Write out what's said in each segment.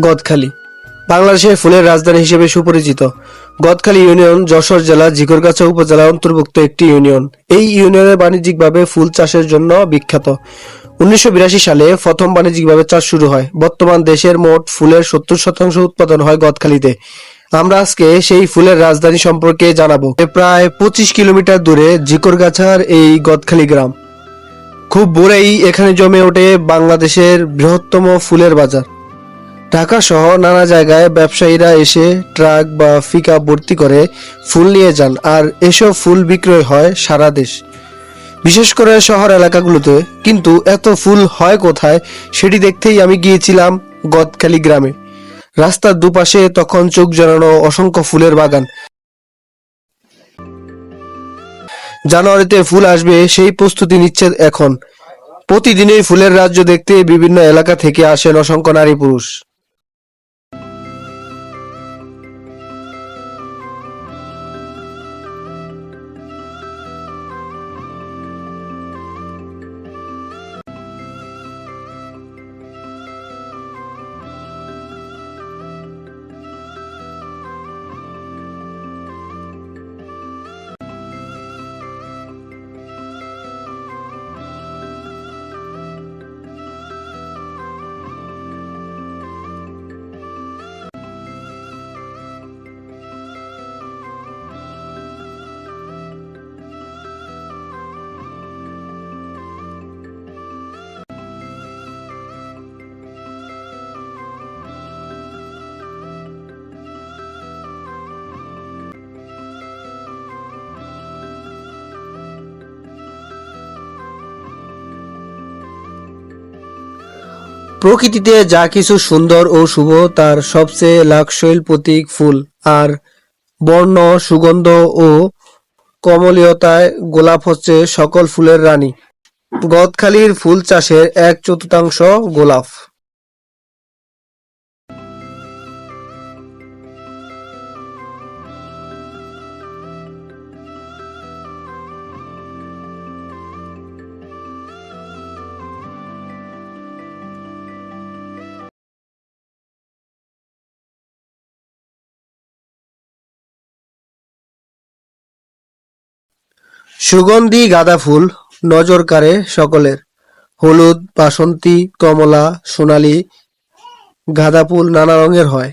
গদখালি। বাংলাদেশের ফুলের রাজধানী হিসেবে সুপরিচিত। গদখালি ইউনিয়ন যশোর জেলা জিকরগাছা উপজেলার অন্তর্ভুক্ত একটি ইউনিয়ন। এই ইউনিয়নের বাণিজ্যিকভাবে ফুল চাষের জন্য বিখ্যাত। উনিশশো বিরাশি সালে প্রথম বাণিজ্যিকভাবে চাষ শুরু হয়। বর্তমান দেশের মোট ফুলের সত্তর শতাংশ উৎপাদন হয় গদখালিতে। আমরা আজকে সেই ফুলের রাজধানী সম্পর্কে জানাব। প্রায় পঁচিশ কিলোমিটার দূরে জিকরগাছার এই গদখালি গ্রাম। খুব ভোরেই এখানে জমে ওঠে বাংলাদেশের বৃহত্তম ফুলের বাজার। ঢাকা সহ নানা জায়গায় ব্যবসায়ীরা এসে ট্রাক বা ফিকা ভর্তি করে ফুল নিয়ে যান আর এসব ফুল বিক্রয় হয় সারা দেশ। বিশেষ করে শহর এলাকাগুলোতে। কিন্তু এত ফুল হয় কোথায় সেটি দেখতেই আমি গিয়েছিলাম গদখালি গ্রামে। রাস্তার দুপাশে তখন চোখ জড়ানো অসংখ্য ফুলের বাগান। জানুয়ারিতে ফুল আসবে সেই প্রস্তুতি নিচ্ছে এখন। প্রতিদিনই ফুলের রাজ্য দেখতে বিভিন্ন এলাকা থেকে আসেন অসংখ্য নারী পুরুষ। প্রকৃতিতে যা কিছু সুন্দর ও শুভ, তার সবচেয়ে লাক্সৈল প্রতীক ফুল। আর বর্ণ, সুগন্ধ ও কমলীয়তায় গোলাপ হচ্ছে সকল ফুলের রানী। গদখালির ফুল চাষের এক চতুর্থাংশ গোলাপ। সুগন্ধি গাঁদা ফুল, নজর কাড়ে সকলের। হলুদ, বাসন্তী, কমলা, সোনালী গাঁদা ফুল নানা রঙের হয়।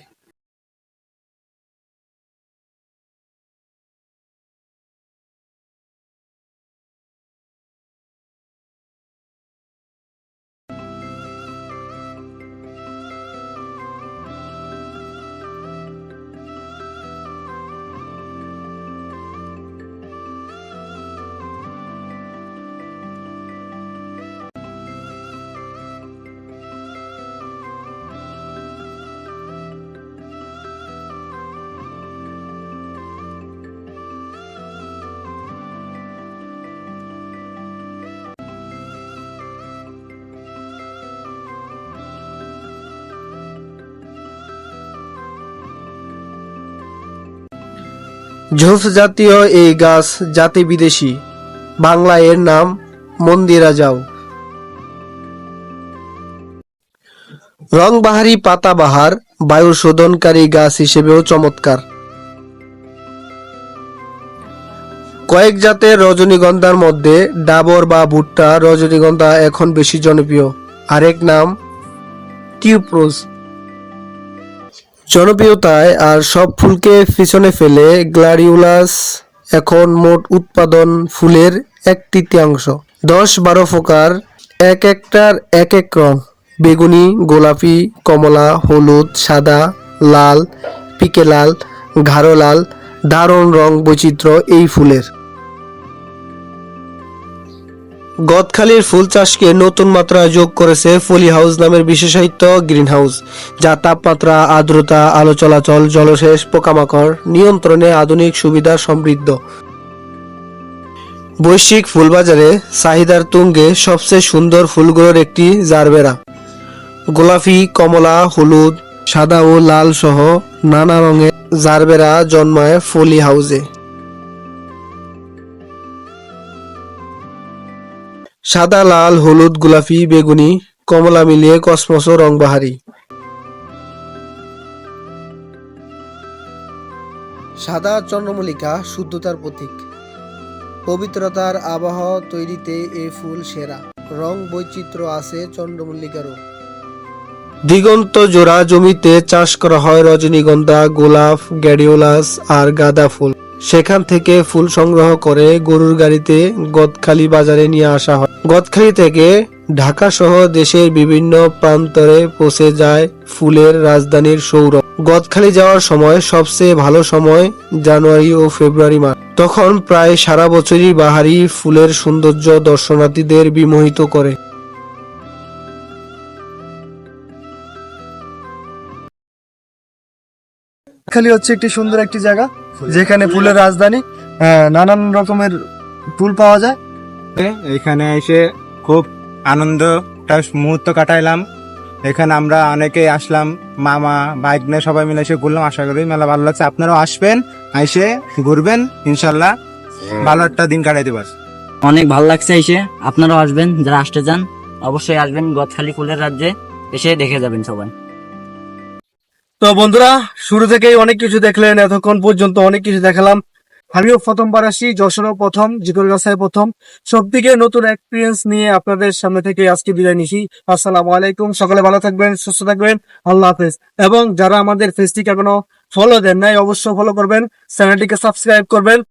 ঝোপ জাতীয় এই গাছ জাতি বিদেশি। বাংলা এর নাম মন্দিরা যাও। রংবাহারি পাতাবাহার বায়ু শোধনকারী গাছ হিসেবেও চমৎকার। কয়েক জাতের রজনীগন্ধার মধ্যে ডাবর বা ভুট্টা রজনীগন্ধা এখন বেশি জনপ্রিয়। আরেক নাম টিউপ্রোজ। জনপ্রিয়তায় আর সব ফুলকে পিছনে ফেলে গ্লাডিউলাস এখন মোট উৎপাদন ফুলের এক তৃতীয়াংশ। দশ বারো প্রকার, এক একটার এক এক রং। বেগুনি, গোলাপি, কমলা, হলুদ, সাদা, লাল, পিকে লাল, গাঢ় লাল, দারুণ রং বৈচিত্র্য এই ফুলের। গদখালির ফুল চাষকে নতুন মাত্রা যোগ করেছে ফলি হাউস নামের বিশেষায়িত গ্রিন হাউস যা তাপমাত্রা, আর্দ্রতা, আলো চলাচল, জলসেচ, পোকামাকড় নিয়ন্ত্রণে আধুনিক সুবিধা সমৃদ্ধ। বৈশ্বিক ফুলবাজারে চাহিদার তুঙ্গে সবচেয়ে সুন্দর ফুলগুলোর একটি জারবেরা। গোলাপি, কমলা, হলুদ, সাদা ও লাল সহ নানা রঙের জারবেরা জন্মায় ফলি হাউসে। সাদা লাল হলুদ গোলাপি বেগুনি কমলা মিলিয়ে কসমস রং বাহারি সাদা চন্দ্রমল্লিকা শুদ্ধতার প্রতীক। পবিত্রতার আবহ তৈরিতে এ ফুল সেরা। রং বৈচিত্র্য আছে চন্দ্রমল্লিকারও। দিগন্ত জোড়া জমিতে চাষ করা হয় রজনীগন্ধা গোলাপ গ্যাডিওলাস আর গাঁদা ফুল। সেখান থেকে ফুল সংগ্রহ করে গরুর গাড়িতে গদখালি বাজারে নিয়ে আসা হয়। গদখালি থেকে ঢাকা সহ দেশের বিভিন্ন প্রান্তরে পৌঁছে যায় ফুলের রাজধানীর সৌরভ। গদখালি যাওয়ার সময় সবচেয়ে ভালো সময় জানুয়ারি ও ফেব্রুয়ারি মাস। তখন প্রায় সারা বছরই বাহারি ফুলের সৌন্দর্য দর্শনার্থীদের বিমোহিত করে। খালি হচ্ছে একটি সুন্দর একটি জায়গা যেখানে ফুলের রাজধানী আহ, নানান রকমের ফুল পাওয়া যায়। এখানে এসে খুব আনন্দ একটা মুহূর্ত কাটাইলাম। এখানে আমরা অনেকে আসলাম মামা বাইক নিয়ে সবাই মিলে এসে ঘুরলাম আশা করি মেলা ভালো লাগছে। আপনারাও আসবেন এসে ঘুরবেন ইনশাল্লাহ ভালো একটা দিন কাটাইতে পারবেন অনেক ভালো লাগছে এসে আপনারাও আসবেন যারা আসতে চান অবশ্যই আসবেন গদখালি ফুলের রাজ্যে এসে দেখে যাবেন সবাই। তো বন্ধুরা, শুরু থেকেই অনেক কিছু দেখলেন, এতক্ষণ পর্যন্ত অনেক কিছু দেখালাম। আমিও প্রথমবার আসি, যশোরও প্রথম জিকর গাছায় প্রথম। সব দিকে নতুন এক্সপিরিয়েন্স নিয়ে আপনাদের সামনে থেকে আজকে বিদায় নিছি। আসসালামু আলাইকুম, সকালে ভালো থাকবেন, সুস্থ থাকবেন, আল্লাহ হাফেজ। এবং যারা আমাদের ফেসটিকে এখনও ফলো দেন নাই, অবশ্যই ফলো করবেন, চ্যানেলটিকে সাবস্ক্রাইব করবেন।